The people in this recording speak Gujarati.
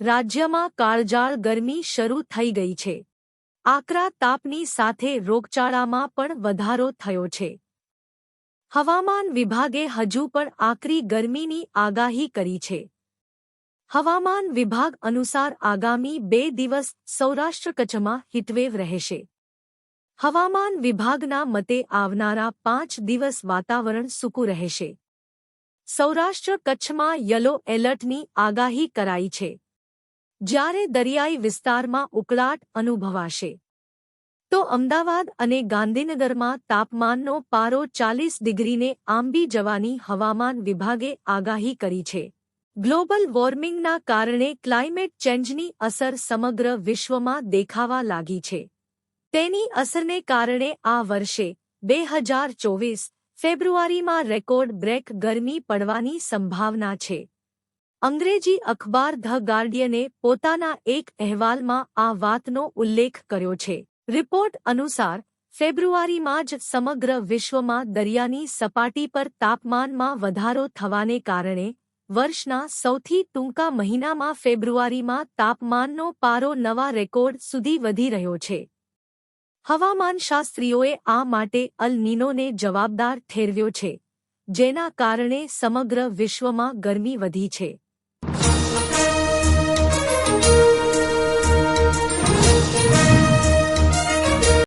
રાજ્યમાં કાળજાળ ગરમી શરૂ થઈ ગઈ છે. આકરા તાપની સાથે રોગચાળામાં પણ વધારો થયો છે. હવામાન વિભાગે હજુ પણ આકરી ગરમીની આગાહી કરી છે. હવામાન વિભાગ અનુસાર આગામી બે દિવસ સૌરાષ્ટ્ર કચ્છમાં હીટવેવ રહેશે. હવામાન વિભાગના મતે આવનારા પાંચ દિવસ વાતાવરણ સૂકું રહેશે. સૌરાષ્ટ્ર કચ્છમાં યલો એલર્ટની આગાહી કરાઈ છે. જ્યારે દરિયાઈ વિસ્તારમાં ઉકળાટ અનુભવાશે. તો અમદાવાદ અને ગાંધીનગરમાં તાપમાનનો પારો ચાલીસ ડિગ્રીને આંબી જવાની હવામાન વિભાગે આગાહી કરી છે. ગ્લોબલ વોર્મિંગના કારણે ક્લાઇમેટ ચેન્જની અસર સમગ્ર વિશ્વમાં દેખાવા લાગી છે. તેની અસરને કારણે આ વર્ષે બે હજાર ચોવીસ ફેબ્રુઆરીમાં રેકોર્ડ બ્રેક ગરમી પડવાની સંભાવના છે. અંગ્રેજી અખબાર ધ ગાર્ડિયને પોતાના એક અહેવાલમાં આ વાતનો ઉલ્લેખ કર્યો છે. રિપોર્ટ અનુસાર, ફેબ્રુઆરીમાં જ સમગ્ર વિશ્વમાં દરિયાની સપાટી પર તાપમાનમાં વધારો થવાને કારણે, વર્ષના સૌથી ટૂંકા મહિનામાં ફેબ્રુઆરીમાં તાપમાનનો પારો નવા રેકોર્ડ સુધી વધી રહ્યો છે. હવામાનશાસ્ત્રીઓએ આ માટે અલ નીનોને જવાબદાર ઠેરવ્યો છે, જેના કારણે સમગ્ર વિશ્વમાં ગરમી વધી છે.